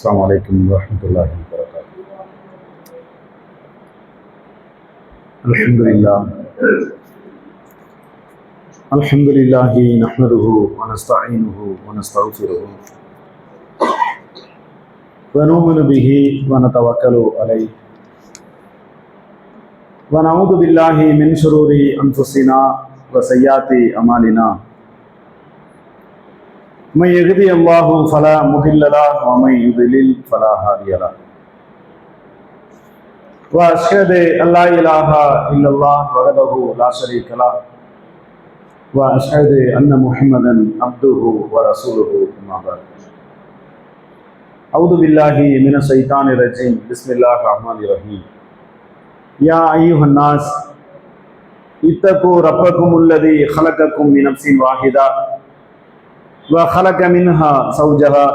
السلام عليكم ورحمة الله وبركاته الحمد لله الحمد لله نحمده ونستعينه ونستغفره ونؤمن به ونتوكل عليه ونعوذ بالله من شرور أنفسنا وسيئات أعمالنا من يهدي الله فلا مضل له ومن يضلل فلا هادي له. وأشهد أن لا إله إلا الله وحده لا شريك له وأشهد أن محمدا عبده ورسوله أما بعد. أعوذ بالله من الشيطان الرجيم. بسم الله الرحمن الرحيم. يا أيها الناس اتقوا ربكم الذي خلقكم من نفس واحدة. وخلق منها زوجها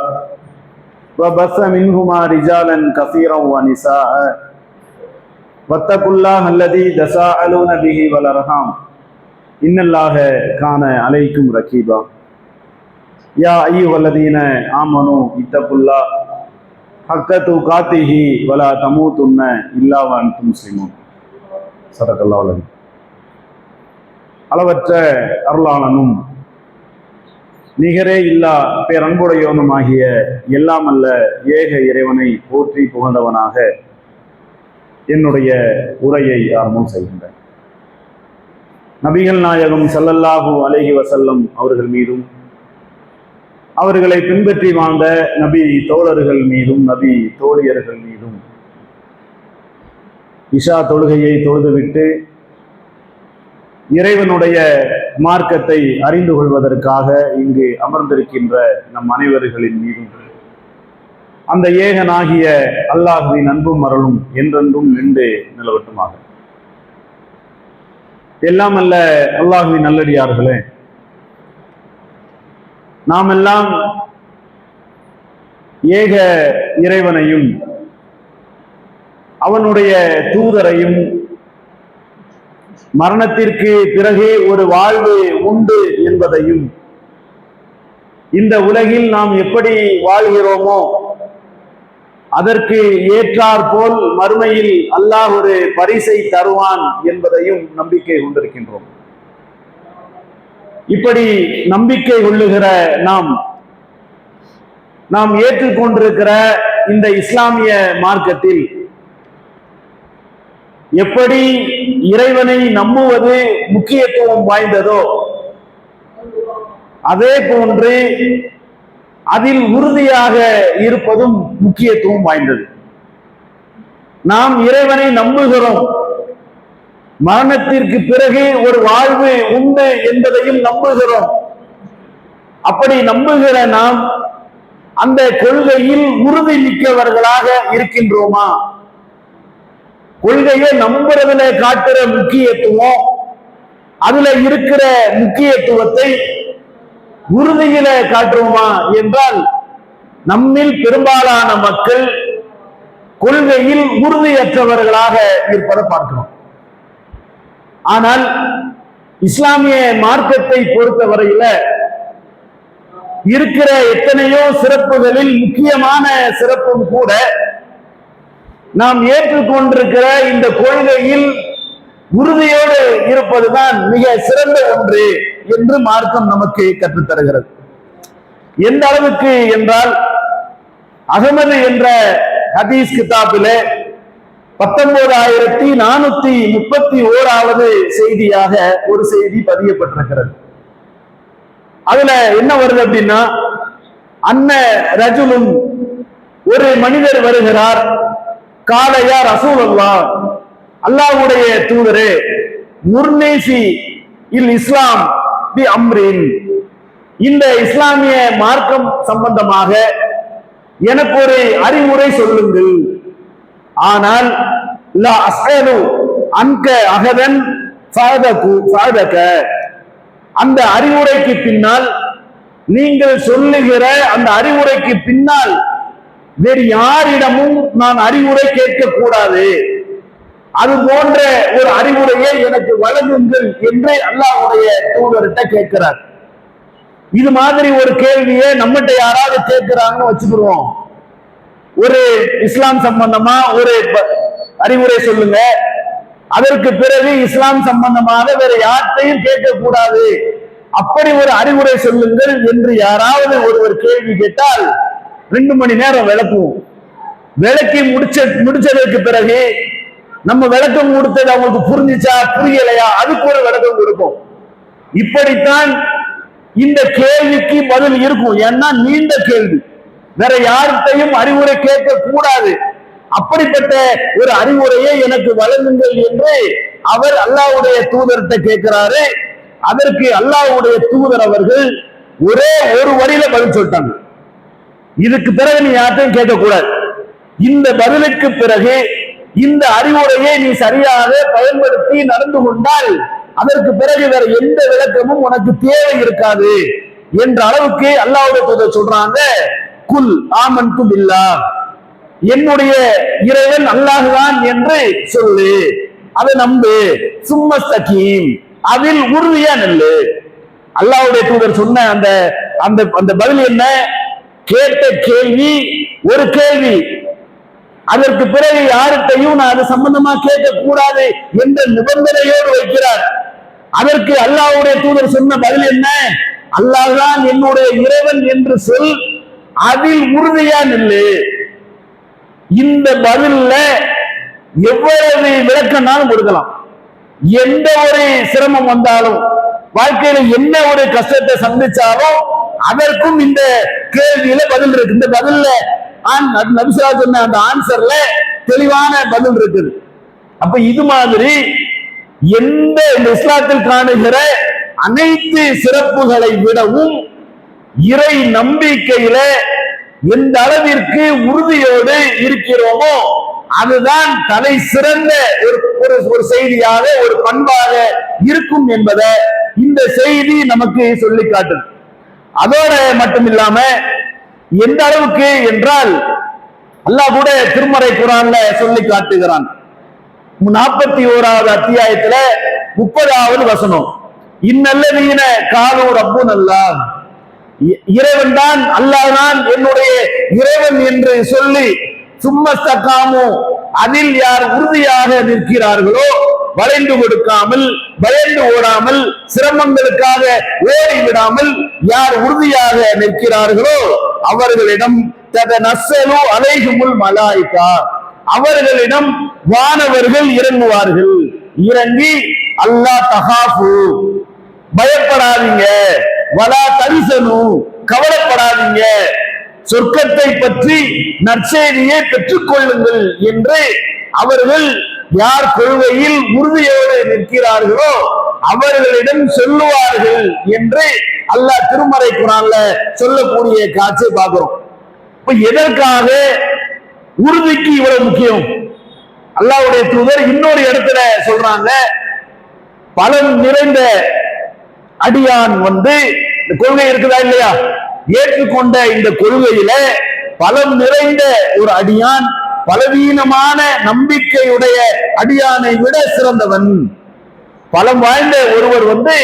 وبث منهما رجالا كثيرا ونساء واتقوا الله الذي تساءلون به والارحام ان الله كان عليكم رقيبا يا ايها الذين امنوا اتقوا الله حق تقاته ولا تموتن الا وانتم مسلمون صدق الله العظيم அளவற்ற அருளாளனும் நிகரே இல்லா பேரன்புடையவனுமாகிய எல்லாம் அல்ல ஏக இறைவனை போற்றி புகழ்ந்தவனாக என்னுடைய உரையை ஆரம்பம் செய்கின்றேன். நபிகள் நாயகம் ஸல்லல்லாஹு அலேஹி வசல்லம் அவர்கள் மீதும் அவர்களை பின்பற்றி வாழ்ந்த நபி தோழர்கள் மீதும் நபி தோழியர்கள் மீதும் இஷா தொழுகையை தொழுதுவிட்டு இறைவனுடைய மார்க்கத்தை அறிந்து கொள்வதற்காக இங்கு அமர்ந்திருக்கின்ற நம் அனைவர்களின் மீதும். அந்த ஏகனாகிய அல்லாஹுவின் அன்பும் மரலும் என்றென்றும் நின்று நிலவட்டுமாக. எல்லாம் அல்ல அல்லாஹுவின் நல்லடியார்களே நாம் எல்லாம் ஏக இறைவனையும் அவனுடைய தூதரையும் மரணத்திற்கு பிறகு ஒரு வாழ்வு உண்டு என்பதையும் இந்த உலகில் நாம் எப்படி வாழ்கிறோமோ அதற்கு ஏற்றார் போல் மறுமையில் அல்லாஹ் ஒரு பரிசை தருவான் என்பதையும் நம்பிக்கை கொண்டிருக்கின்றோம். இப்படி நம்பிக்கை கொள்ளுகிற நாம் நாம் ஏற்றுக்கொண்டிருக்கிற இந்த இஸ்லாமிய மார்க்கத்தில் எப்படி இறைவனை நம்புவது முக்கியத்துவம் வாய்ந்ததோ அதே போன்று அதில் உறுதியாக இருப்பதும் முக்கியத்துவம் வாய்ந்தது. நாம் இறைவனை நம்புகிறோம். மரணத்திற்கு பிறகு ஒரு வாழ்வு உண்டு என்பதையும் நம்புகிறோம். அப்படி நம்புகிற நாம் அந்த கொள்கையில் உறுதி மிக்கவர்களாக இருக்கின்றோமா? கொள்கையை நம்புறதுல காட்டுற முக்கியத்துவம் அதுல இருக்கிற முக்கியத்துவத்தை உறுதியில காட்டுவோமா என்றால் நம்மில் பெரும்பாலான மக்கள் கொள்கையில் உறுதியற்றவர்களாக இருப்பதை பார்க்கிறோம். ஆனால் இஸ்லாமிய மார்க்கத்தை பொறுத்தவரையில இருக்கிற எத்தனையோ சிறப்புகளில் முக்கியமான சிறப்பும் கூட நாம் ஏற்றுக்கொண்டிருக்கிற இந்த கொள்கையில் உறுதியோடு இருப்பதுதான் மிக சிறந்த ஒன்று என்று மார்க்கம் நமக்கு கற்றுத்தருகிறது. எந்த அளவுக்கு என்றால் அகமது என்ற ஹதீஸ் கிதாபிலே பத்தொன்பதாயிரத்தி நானூத்தி முப்பத்தி ஓராவது செய்தியாக ஒரு செய்தி பதியப்பட்டிருக்கிறது. அதுல என்ன வருது அப்படின்னா அன்ன ரஜுலும் ஒரு மனிதர் வருகிறார். காலையா ரசூல் அல்லா அல்லாவுடைய தூதரே முர்னேசி இல் இஸ்லாம் பி அம்ரின். இந்த இஸ்லாமிய மார்க்கம் சம்பந்தமாக எனக்கு ஒரு அறிவுரை சொல்லுங்கள். ஆனால் லா அசேலு அன்க அகதன் ஃபாதகு ஃபாதக அந்த அறிவுரைக்கு பின்னால் நீங்கள் சொல்லுகிற அந்த அறிவுரைக்கு பின்னால் வேறு யாரிடமும் நான் அறிவுரை கேட்க கூடாது அது போன்ற ஒரு அறிவுரையை எனக்கு வழங்குங்கள் என்று அல்லாஹ்வுடைய தூதர்கிட்ட கேட்கிறார். இது மாதிரி ஒரு கேள்வியை நம்மகிட்ட யாராவது கேட்கிறாங்கன்னு வச்சுக்கிடுவோம். ஒரு இஸ்லாம் சம்பந்தமா ஒரு அறிவுரை சொல்லுங்க. அதற்கு பிறகு இஸ்லாம் சம்பந்தமாக வேற யார்கிட்டையும் கேட்கக்கூடாது. அப்படி ஒரு அறிவுரை சொல்லுங்கள் என்று யாராவது ஒருவர் கேள்வி கேட்டால் ரெண்டு மணி நேரம் விளக்குவோம். விளக்கி முடிச்ச முடிச்சதற்கு பிறகு நம்ம விளக்கம் கொடுத்தது அவங்களுக்கு புரிஞ்சிச்சா புரியலையா? அதுக்கு ஒரு விளக்கம் கொடுப்போம். இப்படித்தான் இந்த கேள்விக்கு பதில் இருக்கும். ஏன்னா நீண்ட கேள்வி. வேற யார்கிட்டையும் அறிவுரை கேட்க கூடாது அப்படிப்பட்ட ஒரு அறிவுரையை எனக்கு வழங்குங்கள் என்று அவர் அல்லாஹ்வுடைய தூதர்கிட்ட கேட்கிறாரு. அதற்கு அல்லாஹ்வுடைய தூதர் அவர்கள் ஒரே ஒரு வரியில பதில் சொல்லிட்டாங்க. இதுக்கு பிறகு நீ யார்ட்டையும் கேட்கக்கூடாது. இந்த பதிலுக்கு பிறகு இந்த அறிவுரையை நீ சரியாக பயன்படுத்தி நடந்து கொண்டால் அதற்கு பிறகு வேற எந்த விளக்கமும் உனக்கு தேவை இருக்காது என்ற அளவுக்கு அல்லாவுடைய தூதர் சொல்றாங்க குல் ஆமன்து பில்லாஹ். என்னுடைய இறைவன் அல்லாஹுதான் என்று சொல்லு. அதை நம்பு. சும்மஸ்தகீம் அதில் உறுதியா நெல்லு. அல்லாவுடைய தூதர் சொன்ன அந்த அந்த அந்த பதில் என்ன? கேட்ட கேள்வி ஒரு கேள்வி. அதற்கு பிறகு யார்கிட்டையும் நான் அது சம்பந்தமா கேட்க கூடாது என்ற நிபந்தனையோடு வைக்கிறார். அதற்கு அல்லாவுடைய தூதர் சொன்ன பதில் என்ன? அல்லாஹ்தான் என்னுடைய இறைவன் என்று சொல் அதில் உறுதியா நில்லு இந்த பதில்ல எவ்வளவு விளக்கம்னாலும் கொடுக்கலாம். எந்த ஒரு சிரமம் வந்தாலும் வாழ்க்கையில என்ன ஒரு கஷ்டத்தை சந்திச்சாலும் அதற்கும் இந்த கேள்வியில பதில் இருக்கு. இந்த பதில்ல ஆன் நபிசா சொன்ன அந்த ஆன்சர்ல தெளிவான பதில் இருக்குது அப்ப இது மாதிரி எந்த இந்த இஸ்லாத்தில் காணுகிற அனைத்து சிறப்புகளை விடவும் இறை நம்பிக்கையில எந்த அளவிற்கு உறுதியோடு இருக்கிறோமோ அதுதான் தலை சிறந்த ஒரு ஒரு ஒரு செய்தியாக ஒரு பண்பாக இருக்கும் என்பதை இந்த செய்தி நமக்கு சொல்லி காட்டுது அதோட மட்டும் இல்லாம எந்த அளவுக்கு என்றால் அல்லாஹ் கூட திருமறை குரான்ல சொல்லி காட்டுகிறான். நாற்பத்தி ஓராவது அத்தியாயத்துல முப்பதாவது வசனம். இன்னல்லதீன காலு ரப்பு நல்லா இ- இறைவன் தான் அல்லாஹ் தான் என்னுடைய இறைவன் என்று சொல்லி சும்மஸ்தகாமோ அதில் யார் உறுதியாக நிற்கிறார்களோ வளைந்து கொடுக்காமல் பயந்து ஓடாமல் சிரமங்களுக்காக ஓடி விடாமல் யார் உறுதியாக நிற்கிறார்களோ அவர்களிடம் நசலு அலைகுமுல் மலாய்கா. அவர்களிடம் வானவர்கள் இறங்குவார்கள். இறங்கி அல்லாஹ் தகாஃபு பயப்படாதீங்க. வலா தரிசனு கவலைப்படாதீங்க. சொர்க்கத்தை பற்றி நற்செய்தியை பெற்றுக் கொள்ளுங்கள் என்று அவர்கள் யார் கொள்கையில் உறுதியோடு நிற்கிறார்களோ அவர்களிடம் சொல்லுவார்கள் என்று அல்லாஹ் திருமறை குரான்ல சொல்லக்கூடிய காட்சியை பார்க்கிறோம். இப்ப எதற்காக உறுதிக்கு இவ்வளவு முக்கியம்? அல்லாஹ்வுடைய தூதர் இன்னொரு இடத்துல சொல்றாங்க பலன் நிறைந்த அடியான் வந்து இந்த கொள்கை இருக்குதா இல்லையா? ஏற்றுக்கொண்ட இந்த கொள்கையில பலம் நிறைந்த ஒரு அடியான் பலவீனமான நம்பிக்கையுடைய அடியானை விட சிறந்தவன். பலம் வாய்ந்த ஒருவர் வந்து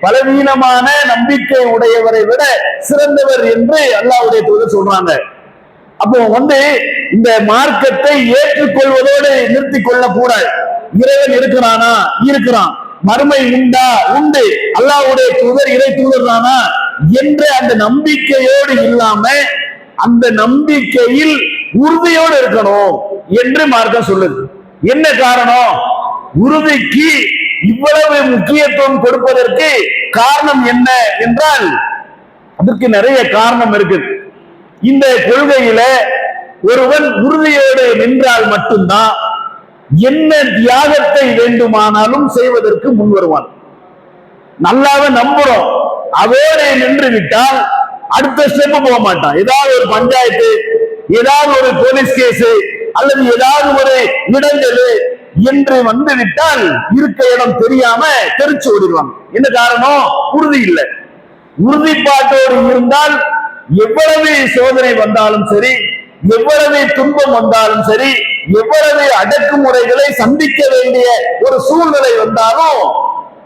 பலவீனமான நம்பிக்கை உடையவரை விட சிறந்தவர் என்று அல்லாவுடைய தூதர் சொல்றாங்க. அப்போ வந்து இந்த மார்க்கத்தை ஏற்றுக்கொள்வதோடு நிறுத்திக் கொள்ள கூடாது இறைவன் இருக்கிறானா? இருக்கிறான். மறுமை உண்டா? உண்டு. அல்லாவுடைய தூதர் இறை தூதர் தானா? என்ற அந்த நம்பிக்கையோடு இல்லாம அந்த நம்பிக்கையில் உறுதியோடு இருக்கணும் என்று மார்க்கம் சொல்லுது. என்ன காரணம்? உறுதிக்கு இவ்வளவு முக்கியத்துவம் கொடுப்பதற்கு காரணம் என்ன என்றால் அதற்கு நிறைய காரணம் இருக்குது. இந்த கொள்கையில ஒருவன் உறுதியோடு நின்றால் மட்டும்தான் என்ன தியாகத்தை வேண்டுமானாலும் செய்வதற்கு முன் வருவான். நல்லாவே நம்புறோம். அதோடு நின்று விட்டால் அடுத்த ஸ்டெப் போக மாட்டான். ஏதாவது ஒரு பஞ்சாயத்து ஏதாவது ஒரு போலீஸ் கேஸ் அல்லது ஏதாவது ஒரு இடங்கள் என்று வந்து விட்டால் இருக்க இடம் தெரியாம தெரிச்சு ஓடிடுவாங்க. என்ன காரணம்? உறுதி இல்லை. உறுதிப்பாட்டோடு இருந்தால் எவ்வளவு சோதனை வந்தாலும் சரி எவ்வளவு துன்பம் வந்தாலும் சரி எவ்வளவு அடக்குமுறைகளை சந்திக்க வேண்டிய ஒரு சூழ்நிலை வந்தாலும்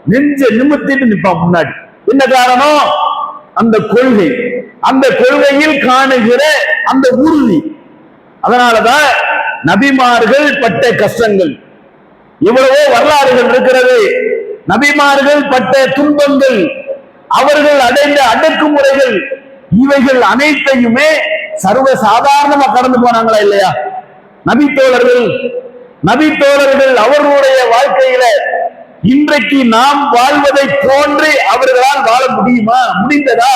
நெஞ்ச நிமித்திட்டு நிப்பான் முன்னாடி. என்ன காரணம்? அந்த கொள்கை. அந்த கொள்கையில் காணுகிற அந்த உறுதி. அதனாலதான் நபிமார்கள் பட்ட கஷ்டங்கள். இவ்வளவோ வரலாறுகள் இருக்கிறது. நபிமார்கள் பட்ட துன்பங்கள் அவர்கள் அடைந்த அடக்குமுறைகள் இவைகள் அனைத்தையுமே சர்வ சாதாரணமா கடந்து போனாங்களா இல்லையா? நபி தோழர்கள் நபி தோழர்கள் அவர்களுடைய வாழ்க்கையில இன்றைக்கு நாம் வாழ்வதை போன்று அவர்களால் வாழ முடியுமா? முடிந்ததா?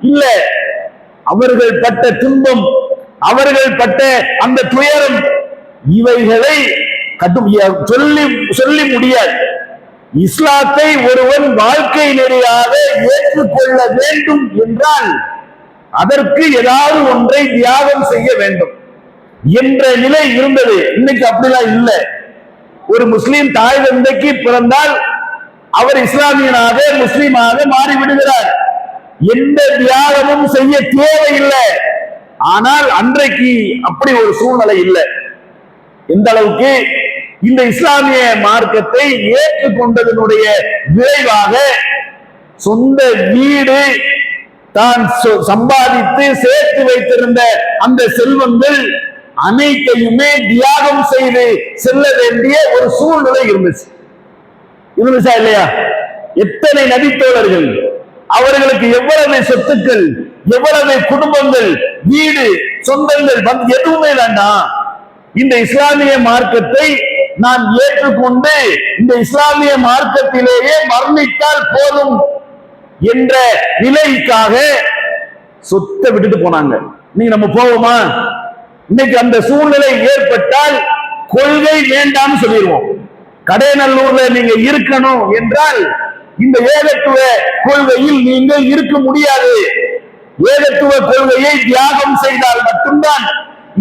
இல்ல. அவர்கள் பட்ட துன்பம் அவர்கள் பட்ட அந்த துயரம் இவைகளை சொல்லி சொல்லி முடியாது. இஸ்லாத்தை ஒருவன் வாழ்க்கை நெறியாக ஏற்றுக்கொள்ள வேண்டும் என்றால் அதற்கு ஏதாவது ஒன்றை தியாகம் செய்ய வேண்டும் என்ற நிலை இருந்தது. இன்னைக்கு அப்படிலாம் இல்லை. ஒரு முஸ்லீம் தாய் தந்தைக்கு பிறந்தால் அவர் இஸ்லாமியனாக முஸ்லீமாக மாறிவிடுகிறார். எந்த தியாகமும் செய்ய தேவையில்லை. ஆனால் அன்றைக்கு அப்படி ஒரு சூழ்நிலை இல்லை. எந்த அளவுக்கு இந்த இஸ்லாமிய மார்க்கத்தை ஏற்றுக்கொண்டதனுடைய விளைவாக சொந்த வீடு தான் சம்பாதித்து சேர்த்து வைத்திருந்த அந்த செல்வங்கள் அனைத்தையுமே தியாகம் செய்து செல்ல வேண்டிய ஒரு சூழ்நிலை இருந்துச்சு. இருந்துச்சா இல்லையா? எத்தனை நபித்தோழர்கள் அவர்களுக்கு எவ்வளவு சொத்துக்கள் எவ்வளவு குடும்பங்கள் வீடு சொந்தங்கள் வந்து எதுவுமே வேண்டாம். இந்த இஸ்லாமிய மார்க்கத்தை நான் ஏற்றுக்கொண்டு இந்த இஸ்லாமிய மார்க்கத்திலேயே மரணித்தால் போதும் என்ற நிலைக்காக சொத்தை விட்டுட்டு போனாங்க. நீங்க நம்ம போவோமா? இன்னைக்கு அந்த சூழ்நிலை ஏற்பட்டால் கொள்கை வேண்டாம்னு சொல்லிடுவோம். கடைநல்லூர்ல நீங்க இருக்கணும் என்றால் இந்த ஏகத்துவ கொள்கையில் நீங்கள் இருக்க முடியாது. ஏகத்துவ கொள்கையை தியாகம் செய்தால் மட்டும்தான்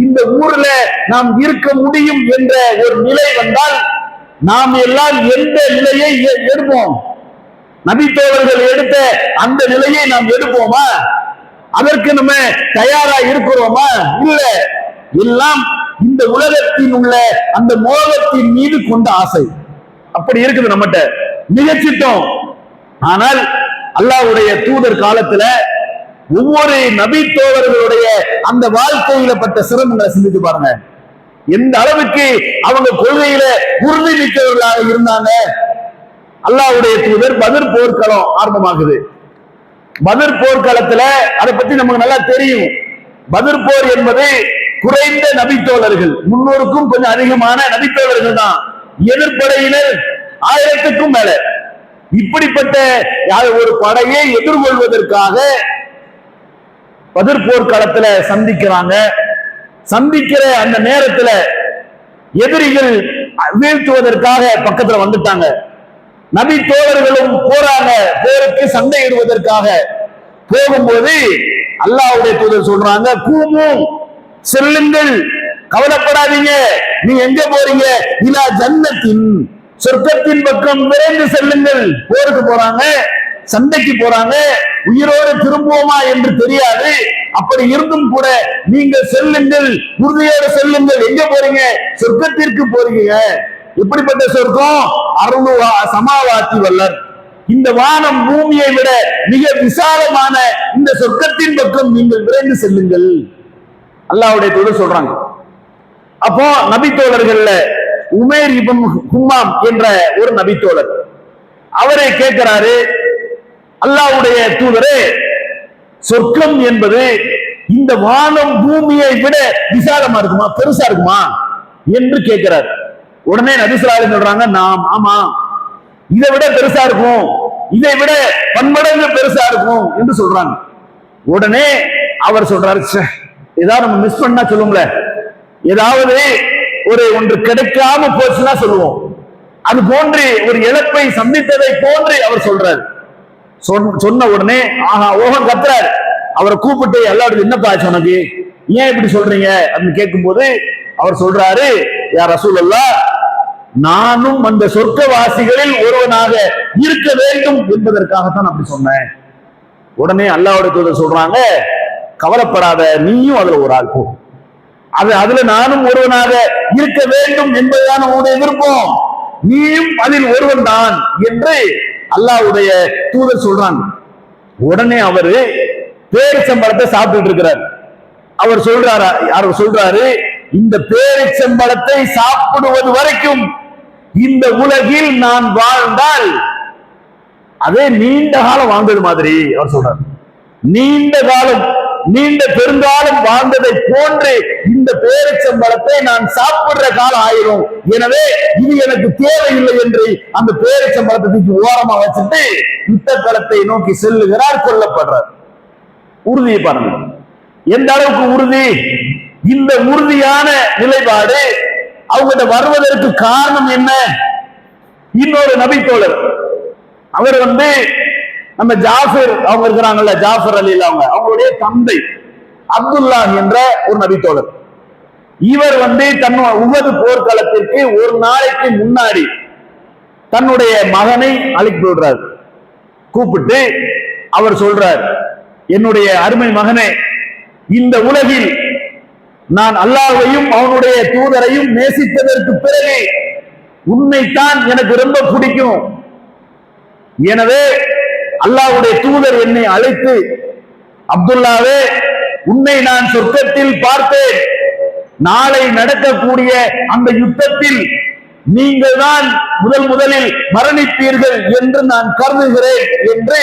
இந்த ஊர்ல நாம் இருக்க முடியும் என்ற ஒரு நிலை வந்தால் நாம் எல்லாம் எந்த நிலையை எடுப்போம்? நபித்தோழர்கள் எடுத்த அந்த நிலையை நாம் எடுப்போமா? அதற்கு நம்ம தயாரா இருக்கிறோமா? இல்லை எல்லாம் இந்த உலகத்தில் உள்ள அந்த மோகத்தின் மீது கொண்ட ஆசை. அப்படி இருக்குது நம்மகிட்ட. மிகச்சிட்டோம் ஆனால் அல்லாஹ்வுடைய தூதர் காலத்துல ஒவ்வொரு நபி தோழர்களுடைய அந்த வாழ்க்கையில பட்ட சிரமங்களை சிந்தித்து பாருங்க. எந்த அளவுக்கு அவங்க கொள்கையில உறுதி மிக்கவர்களாக இருந்தாங்க. அல்லாவுடைய தூதர் பதிர் போர்க்களம் ஆரம்பமாகுது. பதிர் போர்க்களத்துல அதை பத்தி நமக்கு நல்லா தெரியும். பதிர் போர் என்பது குறைந்த நபித்தோழர்கள். முன்னூறுக்கும் கொஞ்சம் அதிகமான நபித்தோழர்கள் தான். எதிர்ப்படையினர் ஆயிரத்துக்கும் மேல. இப்படிப்பட்ட ஒரு படையை எதிர்கொள்வதற்காக பதிர் போர்க்களத்துல சந்திக்கிறாங்க. சந்திக்கிற அந்த நேரத்துல எதிரிகள் வீழ்த்துவதற்காக பக்கத்துல வந்துட்டாங்க. நபி தோழர்களும் போறாங்க போருக்கு சண்டையிடுவதற்காக போகும்போது அல்லாவுடைய தூதர் சொல்றாங்க கூமும் செல்லுங்கள். கவலைப்படாதீங்க. நீ எங்க போறீங்க? இலா ஜன்னத்தின் சொர்க்கத்தின் பக்கம் விரைந்து செல்லுங்கள். போருக்கு போறாங்க சண்டைக்கு போறாங்க உயிரோடு திரும்புவோமா என்று தெரியாது. அப்படி இருந்தும் கூட நீங்க செல்லுங்கள். உறுதியோடு செல்லுங்கள். எங்க போறீங்க? சொர்க்கத்திற்கு போறீங்க. எப்படிப்பட்ட சொர்க்கம்? அருள் சமாவாத்தி வல்லர். இந்த வானம் பூமியை விட மிக விசாலமான இந்த சொர்க்கத்தின் பக்கம் நீங்கள் விரைந்து செல்லுங்கள். அல்லாவுடைய தூதர் சொல்றாங்க. அப்போ நபித்தோழர்கள்ல உமேர் இபன் ஹும்மாம் என்ற ஒரு நபித்தோழர் அவரை கேட்கிறாரு அல்லாஹ்வுடைய தூதரே சொர்க்கம் என்பது இந்த வானம் பூமியை விட விசாலமா இருக்குமா? பெருசா இருக்குமா? என்று கேட்கிறார். உடனே நபிசுலாலி சொல்றாங்க நாம் ஆமா. இதை விட பெருசா இருக்கும். இதை விட பன்மடங்கு பெருசா இருக்கும். என்று சொல்றாங்க. உடனே அவர் சொல்றாரு ஏதாவது நம்ம மிஸ் பண்ணா சொல்லுங்களே. ஏதாவது ஒரு ஒன்று கிடைக்காம போச்சுன்னா சொல்லுவோம். அது போன்று ஒரு இழப்பை சந்தித்ததை போன்று அவர் சொல்றாரு. சொன்ன சொன்ன உடனே ஆஹா ஓகம் கத்துறாரு. அவரை கூப்பிட்டு எல்லாரும் என்னப்பா ஆச்சு உனக்கு? ஏன் இப்படி சொல்றீங்க? அப்படின்னு கேட்கும்போது அவர் சொல்றாரு யார் ரசூலல்லா நானும் அந்த சொர்க்கவாசிகளில் ஒருவனாக இருக்க வேண்டும் என்பதற்காகத்தான் அப்படி சொன்னேன். உடனே அல்லாவோட தூதர் சொல்றாங்க கவலைப்படாத நீயும் அதுல ஒரு ஆள் போ. அது அதுல நானும் ஒருவனாக இருக்க வேண்டும் என்பதுதான் உன்னுடைய விருப்பம். நீயும் அதில் ஒருவன் தான் என்று அல்லாஹ்வுடைய தூதர் சொல்றான் உடனே அவரு பேரிச்சம்பழத்தை சாப்பிட்டுட்டு இருக்கிறார். அவர் சொல்றாரு அவர் சொல்றாரு இந்த பேரிச்சம்பழத்தை சாப்பிடுவது வரைக்கும் இந்த உலகில் நான் வாழ்ந்தால் அதே நீண்ட காலம் வாழ்ந்தது மாதிரி அவர் சொல்றார். நீண்ட காலம் நீண்ட பெருங்காலம் வாழ்ந்ததை போன்று இந்த பேரிச்சம்பழத்தை நான் சாப்பிடுற காலம் ஆயிரும். எனவே இது எனக்கு தேவையில்லை என்று அந்த பேரிச்சம்பழத்தை தூக்கி ஓரமா வச்சுட்டு யுத்த களத்தை நோக்கி செல்லுகிறார் கொல்லப்படுறார். உறுதியை பாருங்க எந்த அளவுக்கு உறுதி? இந்த உறுதியான நிலைப்பாடு அவங்ககிட்ட வருவதற்கு காரணம் என்ன? இன்னொரு நபித்தோழர். அவர் வந்து நம்ம ஜாஃபர் அவங்க இருக்கிறாங்கல்ல ஜாஃபர் அலி அவங்க. அவங்களுடைய தந்தை அப்துல்லா என்ற ஒரு நபித்தோழர். இவர் வந்து தன் உகது போர்க்களத்திற்கு ஒரு நாளைக்கு முன்னாடி தன்னுடைய மகனை அழைத்து விடுறார். கூப்பிட்டு அவர் சொல்றார் என்னுடைய அருமை மகனே இந்த உலகில் நான் அல்லாஹ்வையும் அவனுடைய தூதரையும் நேசித்ததற்கு பிறகு உன்னைத்தான் எனக்கு ரொம்ப பிடிக்கும். எனவே அல்லாவுடைய தூதர் என்னை அழைத்து அப்துல்லாவே உன்னை நான் சொர்க்கத்தில் பார்த்தேன். நாளை நடக்கக்கூடிய அந்த யுத்தத்தில் நீங்கள் தான் முதல் முதலில் மரணிப்பீர்கள் என்று நான் கருதுகிறேன் என்று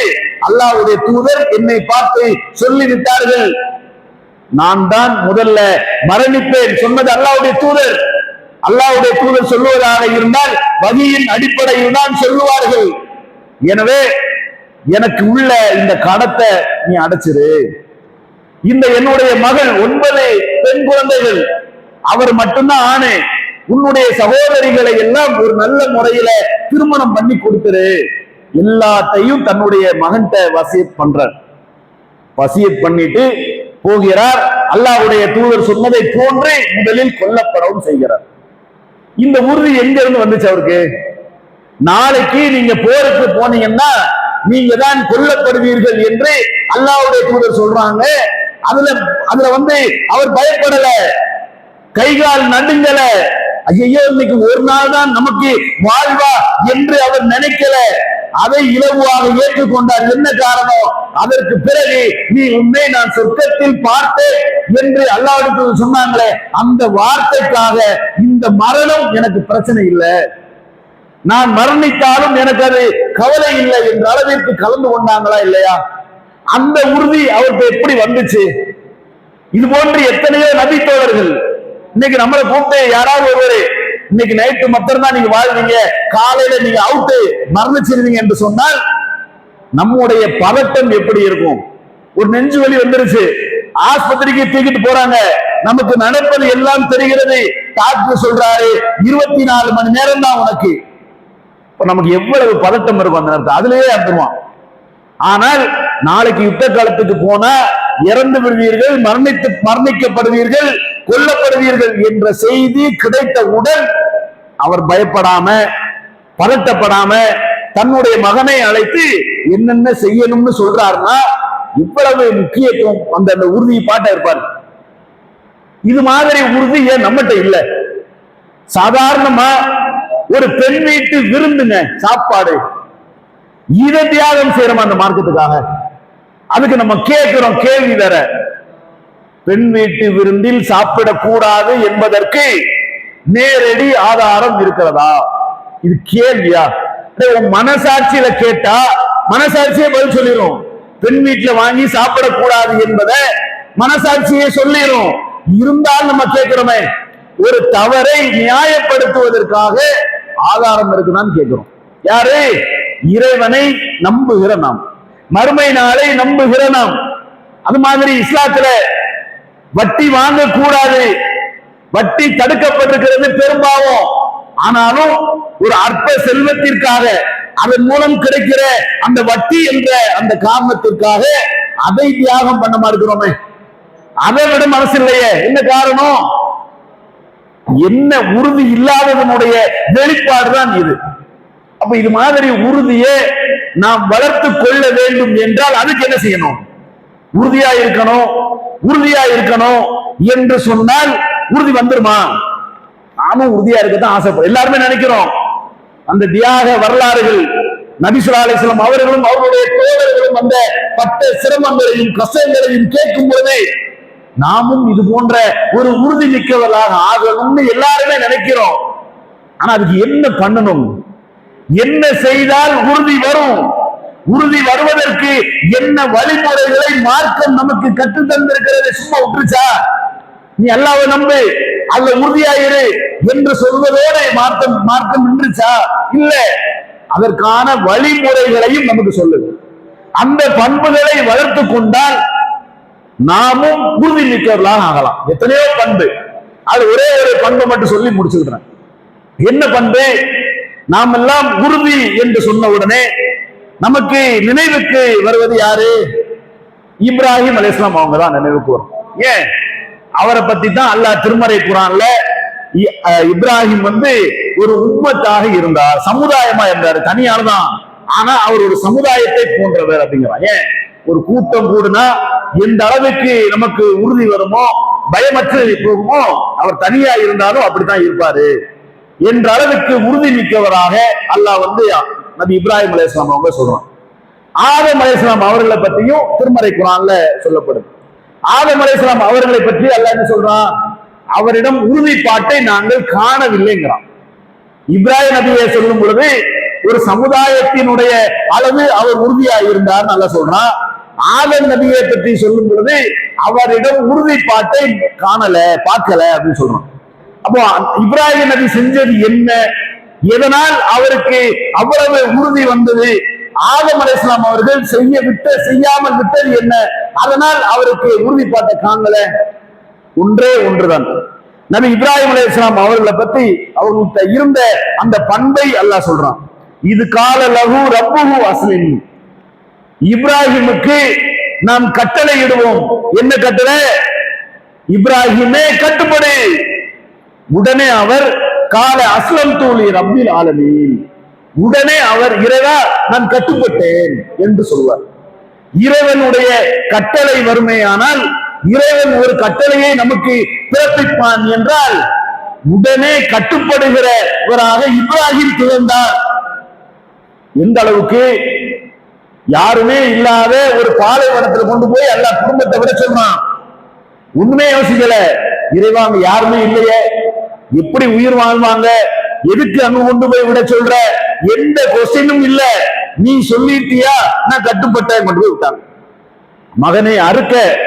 அல்லாஹ்வுடைய தூதர் என்னை பார்த்து சொல்லிவிட்டார்கள். நான் தான் முதல்ல மரணிப்பேன் சொன்னது அல்லாவுடைய தூதர். அல்லாவுடைய தூதர் சொல்லுவதாக இருந்தால் வகியின் அடிப்படையில் தான் சொல்லுவார்கள். எனவே எனக்கு உள்ள இந்த கடத்தை நீ அடைச்சிரு. இந்த என்னுடைய மகள் ஒன்பது பெண் குழந்தைகள் அவர் மட்டும்தான் ஆணு. உன்னுடைய சகோதரிகளை எல்லாம் ஒரு நல்ல முறையில திருமணம் பண்ணி கொடுத்துரு. எல்லாத்தையும் தன்னுடைய மகன்கிட்ட வசியத் பண்றார். வசியத் பண்ணிட்டு போகிறார். அல்லாவுடைய தூதர் சொன்னதை போன்று முதலில் கொல்லப்படவும் செய்கிறார். இந்த உறுதி எங்க இருந்து வந்துச்சு அவருக்கு? நாளைக்கு நீங்க போருக்கு போனீங்கன்னா நீங்க தான் கொல்லப்படுவீர்கள் என்று அல்லாவுடைய தூதர் சொல்றாங்க. அதுல அதுல வந்து அவர் பயப்படல. கைகால் நடுங்கல. ஐயோ இன்னைக்கு ஒரு நாள் தான் நமக்கு வாழ்வா என்று அவர் நினைக்கல. அதை இலகுவாக ஏற்றுக்கொண்டார். என்ன காரணம்? அதற்கு பிறகு நீ உண்மை நான் சொர்க்கத்தில் பார்த்தேன் என்று அல்லாஹ்வுடைய சொன்னாங்களே. அந்த வார்த்தைக்காக இந்த மரணம் எனக்கு பிரச்சனை இல்லை. நான் மரணித்தாலும் எனக்கு அது கவலை இல்லை என்ற அளவிற்கு கலந்து கொண்டாங்களா இல்லையா? அந்த உறுதி அவருக்கு எப்படி வந்துச்சு? இது போன்று எத்தனையோ நபித்தோழர்கள் இன்னைக்கு நம்மளை கூப்பிட்டு யாராவது ஒருவர் இன்னைக்கு நைட்டு மட்டும் தான் நீங்க வாழ்வீங்க காலையில நீங்க அவுட்டு மரணிச்சிருவீங்க என்று சொன்னால் நம்முடைய பதட்டம் எப்படி இருக்கும்? ஒரு நெஞ்சு வலி வந்துருச்சு ஆஸ்பத்திரிக்கு தூக்கிட்டு போறாங்க நமக்கு நடப்பது எல்லாம் தெரிகிறது டாக்டர் சொல்றாரு இருபத்தி நாலு மணி நேரம் தான் உனக்கு. நமக்கு எவ்வளவு பதட்டம் இருக்கும் அந்த நேரத்தில்? அதுலயே அர்த்தமான் ஆனால் நாளைக்கு யுத்த காலத்துக்கு போனா இறந்து விடுவீர்கள் மரணித்து மரணிக்கப்படுவீர்கள் கொல்லப்படுவீர்கள் என்ற செய்தி கிடைத்தவுடன் அவர் பயப்படாம பதட்டப்படாம தன்னுடைய மகனை அழைத்து என்னென்ன செய்யணும்னு சொல்றாருன்னா இவ்வளவு முக்கியத்துவம் அந்த அந்த உறுதி பாட்ட இருப்பார். இது மாதிரி உறுதி ஏன் நம்மகிட்ட இல்லை? சாதாரணமா ஒரு பெண் வீட்டு விருந்துங்க சாப்பாடு. இதை தியாகம் செய்யறோம் அந்த மார்க்கத்துக்காக? அதுக்கு நம்ம கேட்கிறோம் கேள்வி வேற. பெண் வீட்டு விருந்தில் சாப்பிடக்கூடாது என்பதற்கு நேரடி ஆதாரம் இருக்கிறதா? இது கேள்வியா? உன் மனசாட்சியில கேட்டா மனசாட்சியே பதில் சொல்லிடும் பெண் வீட்டுல வாங்கி சாப்பிடக்கூடாது என்பதை மனசாட்சியே சொல்லிடும் இருந்தால் நம்ம கேட்கிறோமே ஒரு தவறை நியாயப்படுத்துவதற்காக ஆதாரம் இருக்குதான்னு கேட்கிறோம் யாரு? இறைவனை நம்புகிற நாம். மறுமை நாளை நம்புகிற நாம். அது மாதிரி இஸ்லாத்துல வட்டி வாங்க கூடாது வட்டி தடுக்கப்பட்டிருக்கிறது பெரும்பாவம் ஆனாலும் ஒரு அற்ப செல்வத்திற்காக அதன் மூலம் கிடைக்கிற அந்த வட்டி என்ற அந்த காரணத்திற்காக அதை தியாகம் பண்ண மாட்டேங்கிறோமே அதை விட மனசு இல்லையே என்ன காரணம்? என்ன உறுதி இல்லாததனுடைய வெளிப்பாடுதான் இது. அப்ப இது மாதிரி உறுதியை நாம் வளர்த்து கொள்ள வேண்டும் என்றால் அதுக்கு என்ன செய்யணும்? உறுதியா இருக்கணும் உறுதியா இருக்கணும் என்று சொன்னால் உறுதி வந்துருமா? நானும் உறுதியா இருக்கத்தான் ஆசைப்படும் எல்லாருமே நினைக்கிறோம். அந்த தியாக வரலாறுகள் நபிசுல்லா அலிஸ்லாம் அவர்களும் அவருடைய தோழர்களும் அந்த பட்ட சிரமங்களையும் கஷ்டங்களையும் கேட்கும் பொழுதே நாமும் இது போன்ற ஒரு உறுதி மிக்கவர்களாக ஆகணும்னு எல்லாருமே நினைக்கிறோம். ஆனா அதுக்கு என்ன பண்ணணும்? என்ன செய்தால் உறுதி வரும்? உறுதி வருவதற்கு என்ன வழிமுறைகளை மார்க்கம் நமக்கு கற்று தந்திருக்கிறது? சும்மா விட்டுருச்சா? நீ அல்லாவை நம்பு. அல்ல உறுதியாயிரு என்று சொல்வதோடு மார்க்கம் மார்க்கம் நின்றுச்சா? இல்ல. அதற்கான வழிமுறைகளையும் நமக்கு சொல்லுது. அந்த பண்புகளை வளர்த்து கொண்டால் நாமும் உறுதி மிக்கவர்களாக ஆகலாம். எத்தனையோ பண்பு. அது ஒரே ஒரு பண்பை மட்டும் சொல்லி முடிச்சுக்கிறேன். என்ன பண்பு? நாம் எல்லாம் உறுதி என்று சொன்ன உடனே நமக்கு நினைவுக்கு வருவது யாரு? இப்ராஹிம் அலிஸ்லாம் அவங்க தான் நினைவுக்கு வரும். ஏன்? அவரை பத்தி தான் அல்லாஹ் திருமறை குரான்ல இப்ராஹிம் வந்து ஒரு உண்மத்தாக இருந்தார் சமுதாயமா இருந்தார் தனியார் தான். ஆனா அவர் ஒரு சமுதாயத்தை போன்றவர் அப்படிங்கிறான் ஏன்? ஒரு கூட்டம் கூடுனா எந்த அளவுக்கு நமக்கு உறுதி வருமோ பயமற்று போகுமோ அவர் தனியா இருந்தாலும் அப்படித்தான் இருப்பாரு. என்ற அளவுக்கு உறுதி மிக்கவராக அல்லாஹ் வந்து நபி இப்ராஹிம் அலையாம் அவங்க சொல்றான். ஆதம் அலையாம் அவர்களை பற்றியும் திருமறை குரான்ல சொல்லப்படுது ஆதம் அலையாம் அவர்களை பற்றி அல்ல என்ன சொல்றான்? அவரிடம் உறுதிப்பாட்டை நாங்கள் காணவில்லைங்கிறான். இப்ராஹிம் நபியை சொல்லும் பொழுது ஒரு சமுதாயத்தினுடைய அளவு அவர் உறுதியாக இருந்தார் நல்லா சொல்றான். ஆதம் நபியை பற்றி சொல்லும் பொழுது அவரிடம் உறுதிப்பாட்டை காணல பார்க்கல அப்படின்னு சொல்றான். அப்போ இப்ராஹிம் நபி செஞ்சது என்ன? எதனால் அவருக்கு அவ்வளவு உறுதி வந்தது? ஆதம் அலைஹிஸ்ஸலாம் அவர்கள் செய்ய விட்ட செய்யாமல் விட்டது என்ன? அதனால் அவருக்கு உறுதிப்பாட்டை காணல. ஒன்றே ஒன்றுதான். நபி இப்ராஹிம் அலைஹிஸ்ஸலாம் அவர்களை பத்தி அவர்கள்ட்ட இருந்த அந்த பண்பை அல்லாஹ் சொல்றான். இது கால லகு ரப்புஹு அஸ்லின் இப்ராஹிமுக்கு நாம் கட்டளை இடுவோம் என்ன கட்டளை? இப்ராஹிமே கட்டுப்படு. உடனே அவர் கால அஸ்லம் தூளி ரப்பில் ஆலமீன். உடனே அவர் இறைவா நான் கட்டுப்பட்டேன் என்று சொல்வார். இறைவனுடைய கட்டளை வறுமையானால் இறைவன் ஒரு கட்டளையை நமக்கு பிறப்பிப்பான் என்றால் உடனே கட்டுப்படுகிறவராக இப்ராஹிம் திகழ்ந்தார். எந்த அளவுக்கு? யாருமே இல்லாத ஒரு பாலைவனத்துல கொண்டு போய் எல்லா குடும்பத்தை விட சொல்றான். ஒண்ணுமே யோசிக்கல. இறைவாங்க யாருமே இல்லையே. எப்படி உயிர் வாழ்வாங்க? எதுக்கு அங்க கொண்டு போய் விட சொல்ற? எந்த கொஸ்டினும் இல்ல. நீ சொல்லிட்டியா? நான் கட்டுப்பட்டேன் கொண்டு போய் விட்டாங்க. மகனை அறுக்க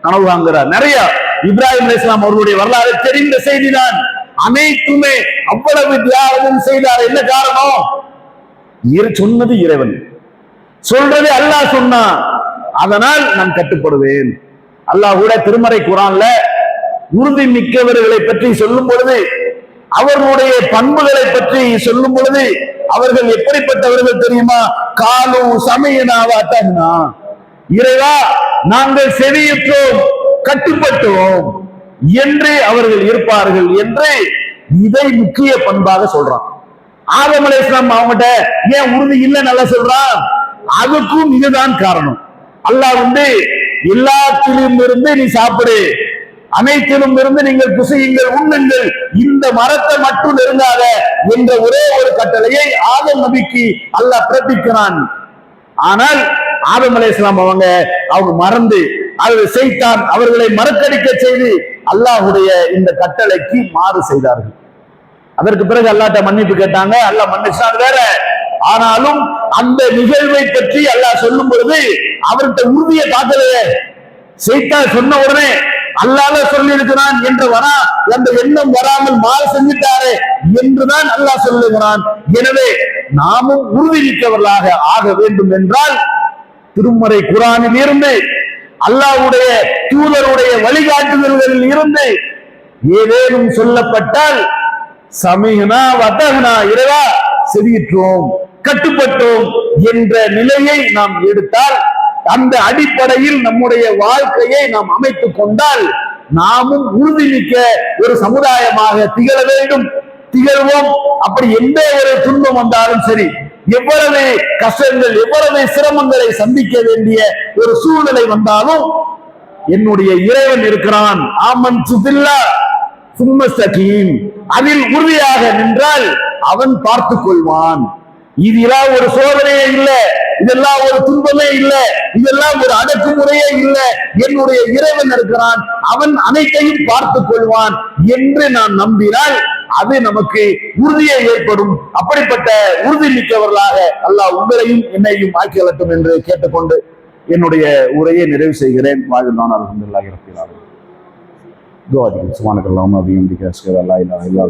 கனவு வாங்குறார். நிறைய இப்ராஹிம் இஸ்லாம் அவர்களுடைய வரலாறு தெரிந்த செய்திதான் அனைத்துமே அவ்வளவு தியாகம் செய்தார். என்ன காரணம்? சொன்னது இறைவன். சொல்றது அல்லாஹ் சொன்னான் அதனால் நான் கட்டுப்படுவேன். அல்லாஹ் கூட திருமறை குரான்ல உறுதி மிக்கவர்களை பற்றி சொல்லும் பொழுது அவர்களுடைய பண்புகளை பற்றி சொல்லும் பொழுது அவர்கள் எப்படிப்பட்டவர்கள் தெரியுமா? காலு சமயனாவா இறைவா நாங்கள் செவியுற்றோம் கட்டுப்பட்டோம் என்று அவர்கள் இருப்பார்கள் என்று இதை முக்கிய பண்பாக சொல்றான். ஆதம் இஸ்லாம் அவங்ககிட்ட ஏன் உறுதி இல்லை நல்லா சொல்றான்? அதுக்கும் இதுதான் காரணம். அல்லாஹ் வந்து எல்லாத்திலும் இருந்து நீ சாப்பிடு. அனைத்திலும் இருந்து நீங்கள் குசியுங்கள் உண்ணுங்கள். இந்த மரத்தை மட்டும் நெருங்காத என்ற ஒரே ஒரு கட்டளையை ஆதம் நபிக்கு அல்லாஹ் பிறப்பிக்கிறான். ஆனால் ஆதம் அலைஹிஸ்ஸலாம் அவங்க அவங்க மறந்து அவர்கள் செய்தான் அவர்களை மறக்கடிக்க செய்து அல்லாஹ்வுடைய இந்த கட்டளைக்கு மாறு செய்தார்கள். அதற்கு பிறகு அல்லாட்ட மன்னிப்பு கேட்டாங்க. அல்லாஹ் மன்னிச்சான் வேற. ஆனாலும் அந்த நிகழ்வை பற்றி அல்லாஹ் சொல்லும் பொழுது அவர்கிட்ட உறுதியை காட்டலையே. செய்தா சொன்ன உடனே அல்லாஹ் சொல்லி இருக்கிறான் என்று வரா அந்த எண்ணம் வராமல் மாறு செஞ்சிட்டாரே என்றுதான் அல்லாஹ் சொல்லுகிறான். எனவே நாமும் உறுதி மிக்கவர்களாக ஆக வேண்டும் என்றால் திருமறை குரானில் இருந்து அல்லாஹ்வுடைய தூதருடைய வழிகாட்டுதல்களில் இருந்து ஏதேனும் சொல்லப்பட்டால் சமீகனா வதகனா இரவா செவியிற்றோம். கட்டுப்பட்டோம் என்ற நிலையை நாம் எடுத்தால் அந்த அடிப்படையில் நம்முடைய வாழ்க்கையை நாம் அமைத்துக் கொண்டால் நாமும் உறுதிமிக்க ஒரு சமுதாயமாக திகழ வேண்டும் திகழ்வோம். அப்படி எந்த ஒரு துன்பம் வந்தாலும் சரி எவ்வளவு கஷ்டங்கள் எவ்வளவு சிரமங்களை சந்திக்க வேண்டிய ஒரு சூழ்நிலை வந்தாலும் என்னுடைய இறைவன் இருக்கிறான். ஆமன் சுதில்லா சும்மஸ்தகீம். அதில் உறுதியாக நின்றால் அவன் பார்த்துக் கொள்வான். இதெல்லாம் ஒரு சோதனையே இல்லை. இதெல்லாம் ஒரு துன்பமே இல்லை. இதெல்லாம் ஒரு அடக்குமுறையே இல்லை. என்னுடைய இறைவன் இருக்கிறான். அவன் அனைத்தையும் பார்த்துக் கொள்வான் என்று நான் நம்பினால் அது நமக்கு உறுதியை ஏற்படும். அப்படிப்பட்ட உறுதி மிக்கவர்களாக அல்லாஹ் உங்களையும் என்னையும் ஆக்கியலட்டும் என்று கேட்டுக்கொண்டு என்னுடைய உரையை நிறைவு செய்கிறேன். வாழ்ந்தான் நான் அலமதுல்லாஹி ரப்பில் ஆலமீன். துஆ சுப்ஹானக்கல்லாஹும்ம வபிஹம்திக அஷ்ஹது அல்லா இல்லா